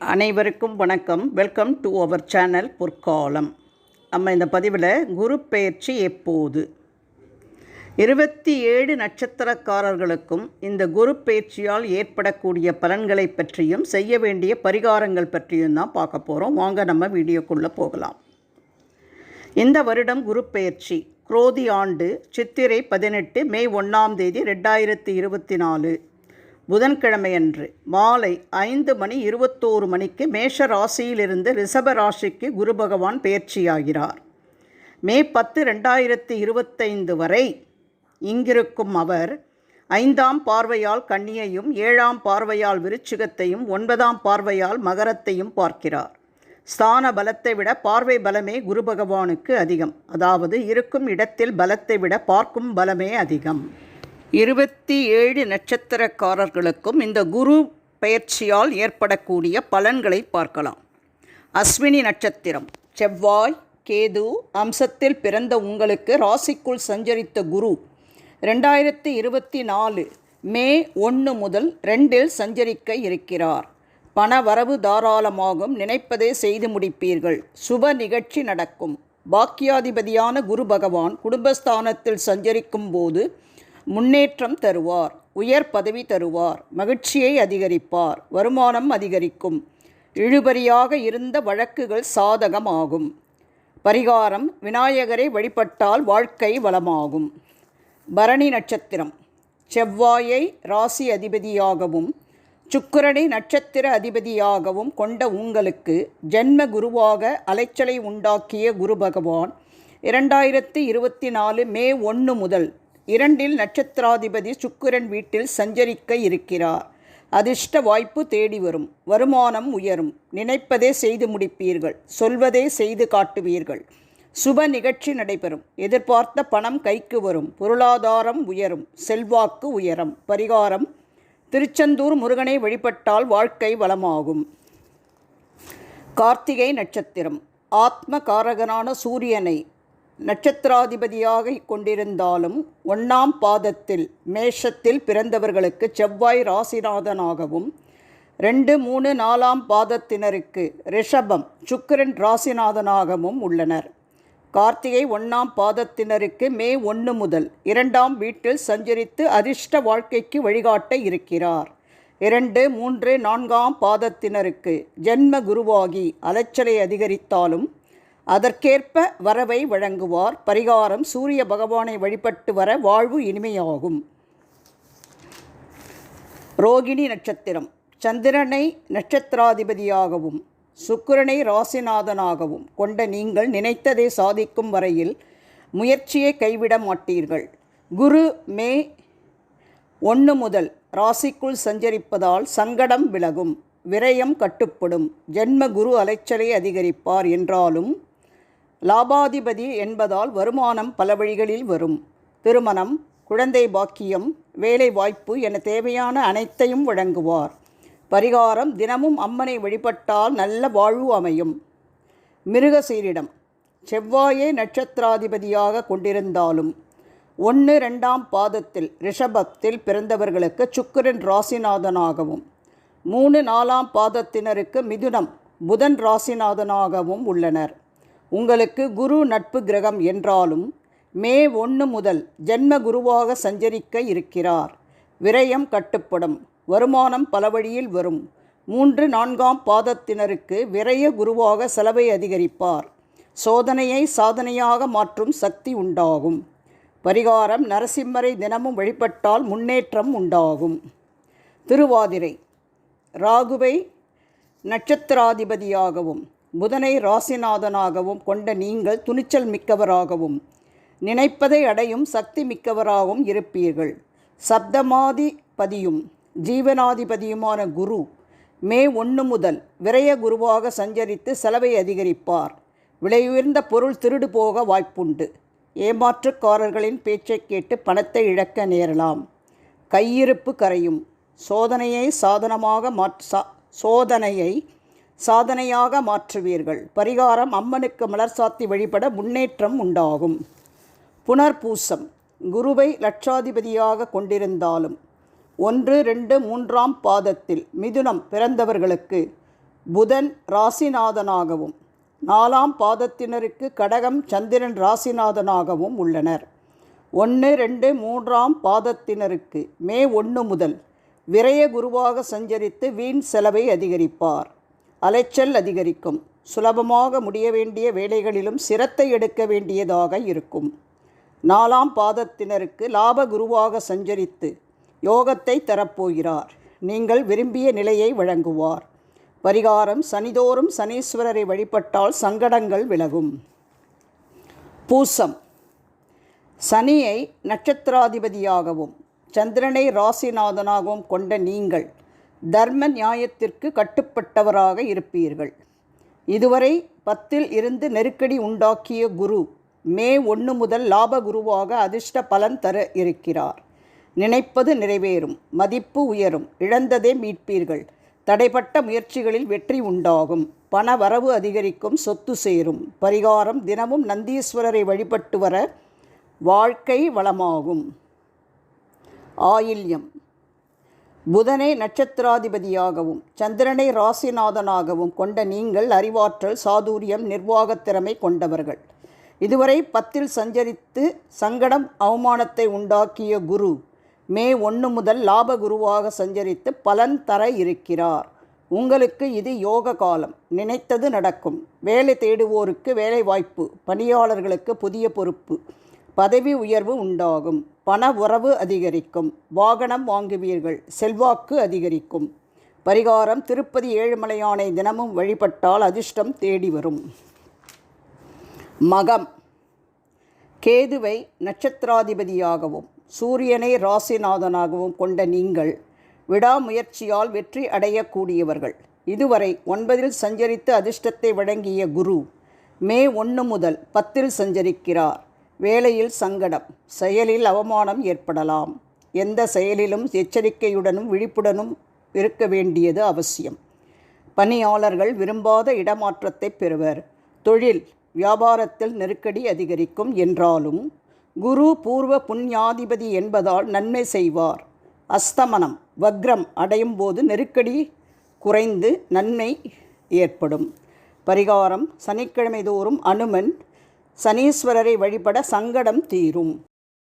அனைவருக்கும் வணக்கம். Welcome to our channel பொற்காலம் நம்ம இந்த பதிவில் குரு பெயர்ச்சி எப்போது? இருபத்தி ஏழு நட்சத்திரக்காரர்களுக்கும் இந்த குரு பயிற்சியால் ஏற்படக்கூடிய பலன்களை பற்றியும் செய்ய வேண்டிய பரிகாரங்கள் பற்றியும் தான் பார்க்க போகிறோம் வாங்க நம்ம வீடியோக்குள்ளே போகலாம். இந்த வருடம் குரு பெயர்ச்சி. குரோதி ஆண்டு சித்திரை பதினெட்டு மே ஒன்றாம் தேதி ரெண்டாயிரத்தி இருபத்தி நாலு. புதன்கிழமையன்று மாலை ஐந்து மணி இருபத்தோரு மணிக்கு மேஷ ராசியிலிருந்து ரிஷப ராசிக்கு குரு பகவான் பெயர்ச்சியாகிறார் மே பத்து ரெண்டாயிரத்தி இருபத்தைந்து வரை இங்கிருக்கும் அவர் ஐந்தாம் பார்வையால் கன்னியையும் ஏழாம் பார்வையால் விருச்சிகத்தையும் ஒன்பதாம் பார்வையால் மகரத்தையும் பார்க்கிறார். ஸ்தான பலத்தை விட பார்வை பலமே குரு பகவானுக்கு அதிகம். அதாவது இருக்கும் இடத்தில் பலத்தை விட பார்க்கும் பலமே அதிகம். இருபத்தி ஏழு நட்சத்திரக்காரர்களுக்கும் இந்த குரு பயிற்சியால் ஏற்படக்கூடிய பலன்களை பார்க்கலாம். அஸ்வினி நட்சத்திரம். செவ்வாய் கேது அம்சத்தில் பிறந்த உங்களுக்கு ராசிக்குள் சஞ்சரித்த குரு ரெண்டாயிரத்தி இருபத்தி நாலு மே ஒன்று முதல் ரெண்டில் சஞ்சரிக்க இருக்கிறார். பண வரவு தாராளமாகும் நினைப்பதே செய்து முடிப்பீர்கள். சுப நிகழ்ச்சி நடக்கும். பாக்கியாதிபதியான குரு பகவான் குடும்பஸ்தானத்தில் சஞ்சரிக்கும் போது முன்னேற்றம் தருவார் உயர் பதவி தருவார் மகிழ்ச்சியை அதிகரிப்பார் வருமானம் அதிகரிக்கும். இழுபறியாக இருந்த வழக்குகள் சாதகமாகும். பரிகாரம் விநாயகரை வழிபட்டால் வாழ்க்கை வளமாகும். பரணி நட்சத்திரம். செவ்வாயை ராசி அதிபதியாகவும் சுக்கிரனை நட்சத்திர அதிபதியாகவும் கொண்ட உங்களுக்கு ஜென்ம குருவாக அலைச்சலை உண்டாக்கிய குரு பகவான் இரண்டாயிரத்தி இருபத்தி நாலு மே ஒன்று முதல் இரண்டில் நட்சத்திராதிபதி சுக்கிரன் வீட்டில் சஞ்சரிக்க இருக்கிறார். அதிர்ஷ்ட வாய்ப்பு தேடி வரும். வருமானம் உயரும். நினைப்பதே செய்து முடிப்பீர்கள். சொல்வதே செய்து காட்டுவீர்கள். சுப நிகழ்ச்சி நடைபெறும். எதிர்பார்த்த பணம் கைக்கு வரும். பொருளாதாரம் உயரும். செல்வாக்கு உயரம். பரிகாரம். திருச்செந்தூர் முருகனை வழிபட்டால் வாழ்க்கை வளமாகும். கார்த்திகை நட்சத்திரம். ஆத்ம காரகனான சூரியனை நட்சத்திராதிபதியாக கொண்டிருந்தாலும் ஒன்றாம் பாதத்தில் மேஷத்தில் பிறந்தவர்களுக்கு செவ்வாய் ராசிநாதனாகவும் ரெண்டு மூணு நாலாம் பாதத்தினருக்கு ரிஷபம் சுக்கிரன் ராசிநாதனாகவும் உள்ளனர். கார்த்திகை ஒன்றாம் பாதத்தினருக்கு மே ஒன்று முதல் இரண்டாம் வீட்டில் சஞ்சரித்து அதிர்ஷ்ட வாழ்க்கைக்கு வழிகாட்ட இருக்கிறார். இரண்டு மூன்று நான்காம் பாதத்தினருக்கு ஜென்ம குருவாகி அலைச்சலை அதிகரித்தாலும் அதற்கேற்ப வரவை வழங்குவார். பரிகாரம் சூரிய பகவானை வழிபட்டு வர வாழ்வு இனிமையாகும். ரோகிணி நட்சத்திரம். சந்திரனை நட்சத்திராதிபதியாகவும் சுக்கிரனை ராசிநாதனாகவும் கொண்ட நீங்கள் நினைத்ததை சாதிக்கும் வரையில் முயற்சியை கைவிட மாட்டீர்கள். குரு மே ஒன்று முதல் ராசிக்குள் சஞ்சரிப்பதால் சங்கடம் விலகும். விரயம் கட்டுப்படும். ஜென்ம குரு அலைச்சலை அதிகரிப்பார் என்றாலும் லாபாதிபதி என்பதால் வருமானம் பல வழிகளில் வரும். திருமணம் குழந்தை பாக்கியம் வேலை வாய்ப்பு என தேவையான அனைத்தையும் வழங்குவார். பரிகாரம் தினமும் அம்மனை வழிபட்டால் நல்ல வாழ்வு அமையும். மிருகசீரிடம் செவ்வாயே நட்சத்திராதிபதியாக கொண்டிருந்தாலும் ஒன்று ரெண்டாம் பாதத்தில் ரிஷபத்தில் பிறந்தவர்களுக்கு சுக்கிரன் ராசிநாதனாகவும் மூணு நாலாம் பாதத்தினருக்கு மிதுனம் புதன் ராசிநாதனாகவும் உள்ளனர். உங்களுக்கு குரு நட்பு கிரகம் என்றாலும் மே ஒன்று முதல் ஜென்ம குருவாக சஞ்சரிக்க இருக்கிறார். விரயம் கட்டுப்படும். வருமானம் பல வழியில் வரும். மூன்று நான்காம் பாதத்தினருக்கு விரய குருவாக செலவை அதிகரிப்பார். சோதனையை சாதனையாக மாற்றும் சக்தி உண்டாகும். பரிகாரம் நரசிம்மரை தினமும் வழிபட்டால் முன்னேற்றம் உண்டாகும். திருவாதிரை. ராகுவை நட்சத்திராதிபதியாகவும் புதனை ராசிநாதனாகவும் கொண்ட நீங்கள் துணிச்சல் மிக்கவராகவும் நினைப்பதை அடையும் சக்தி மிக்கவராகவும் இருப்பீர்கள். சப்தமாதிபதியும் ஜீவனாதிபதியுமான குரு மே ஒன்று முதல் விரய குருவாக சஞ்சரித்து செலவை அதிகரிப்பார். விலையுயர்ந்த பொருள் திருடு போக வாய்ப்புண்டு. ஏமாற்றுக்காரர்களின் பேச்சை கேட்டு பணத்தை இழக்க நேரலாம். கையிருப்பு கரையும். சோதனையை சாதனமாக மாற்ற சோதனையை சாதனையாக மாற்றுவீர்கள். பரிகாரம் அம்மனுக்கு மலர் சாத்தி வழிபட முன்னேற்றம் உண்டாகும். புனர்பூசம். குருவை லட்சாதிபதியாக கொண்டிருந்தாலும் ஒன்று ரெண்டு மூன்றாம் பாதத்தில் மிதுனம் பிறந்தவர்களுக்கு புதன் ராசிநாதனாகவும் நாலாம் பாதத்தினருக்கு கடகம் சந்திரன் ராசிநாதனாகவும் உள்ளனர். ஒன்று ரெண்டு மூன்றாம் பாதத்தினருக்கு மே ஒன்று முதல் விரய குருவாக சஞ்சரித்து வீண் செலவை அதிகரிப்பார். அலைச்சல் அதிகரிக்கும். சுலபமாக முடிய வேண்டிய வேலைகளிலும் சிரத்தை எடுக்க வேண்டியதாக இருக்கும். நாலாம் பாதத்தினருக்கு லாப குருவாக சஞ்சரித்து யோகத்தை தரப்போகிறார். நீங்கள் விரும்பிய நிலையை வழங்குவார். பரிகாரம் சனிதோறும் சனீஸ்வரரை வழிபட்டால் சங்கடங்கள் விலகும். பூசம். சனியை நட்சத்திராதிபதியாகவும் சந்திரனை ராசிநாதனாகவும் கொண்ட நீங்கள் தர்ம நியாயத்திற்கு கட்டுப்பட்டவராக இருப்பீர்கள். இதுவரை பத்தில் இருந்து நெருக்கடி உண்டாக்கிய குரு மே ஒன்று முதல் லாப குருவாக அதிர்ஷ்ட பலன் தர இருக்கிறார். நினைப்பது நிறைவேறும் மதிப்பு உயரும் இழந்ததே மீட்பீர்கள். தடைப்பட்ட முயற்சிகளில் வெற்றி உண்டாகும். பண வரவு அதிகரிக்கும் சொத்து சேரும். பரிகாரம் தினமும் நந்தீஸ்வரரை வழிபட்டு வர வாழ்க்கை வளமாகும். ஆயில்யம். புதனை நட்சத்திராதிபதியாகவும் சந்திரனை ராசிநாதனாகவும் கொண்ட நீங்கள் அறிவாற்றல் சாதுரியம் நிர்வாகத்திறமை கொண்டவர்கள். இதுவரை பத்தில் சஞ்சரித்து சங்கடம் அவமானத்தை உண்டாக்கிய குரு மே ஒன்று முதல் லாப குருவாக சஞ்சரித்து பலன் தர இருக்கிறார். உங்களுக்கு இது யோக காலம். நினைத்தது நடக்கும். வேலை தேடுவோருக்கு வேலை வாய்ப்பு பணியாளர்களுக்கு புதிய பொறுப்பு. பதவி உயர்வு உண்டாகும். பண உறவு அதிகரிக்கும். வாகனம் வாங்குவீர்கள். செல்வாக்கு அதிகரிக்கும். பரிகாரம் திருப்பதி ஏழுமலையானை தினமும் வழிபட்டால் அதிர்ஷ்டம் தேடி வரும். மகம். கேதுவை நட்சத்திராதிபதியாகவும் சூரியனை ராசிநாதனாகவும் கொண்ட நீங்கள் விடாமுயற்சியால் வெற்றி அடையக்கூடியவர்கள். இதுவரை ஒன்பதில் சஞ்சரித்து அதிர்ஷ்டத்தை வழங்கிய குரு மே ஒன்று முதல் பத்தில் சஞ்சரிக்கிறார். வேலையில் சங்கடம் செயலில் அவமானம் ஏற்படலாம். எந்த செயலிலும் எச்சரிக்கையுடனும் விழிப்புடனும் இருக்க வேண்டியது அவசியம். பணியாளர்கள் விரும்பாத இடமாற்றத்தை பெறுவர். தொழில் வியாபாரத்தில் நெருக்கடி அதிகரிக்கும் என்றாலும் குரு பூர்வ புண்ணியாதிபதி என்பதால் நன்மை செய்வார். அஸ்தமனம் வக்ரம் அடையும் போது நெருக்கடி குறைந்து நன்மை ஏற்படும். பரிகாரம் சனிக்கிழமை தோறும் அனுமன் சனீஸ்வரரை வழிபட சங்கடம் தீரும்.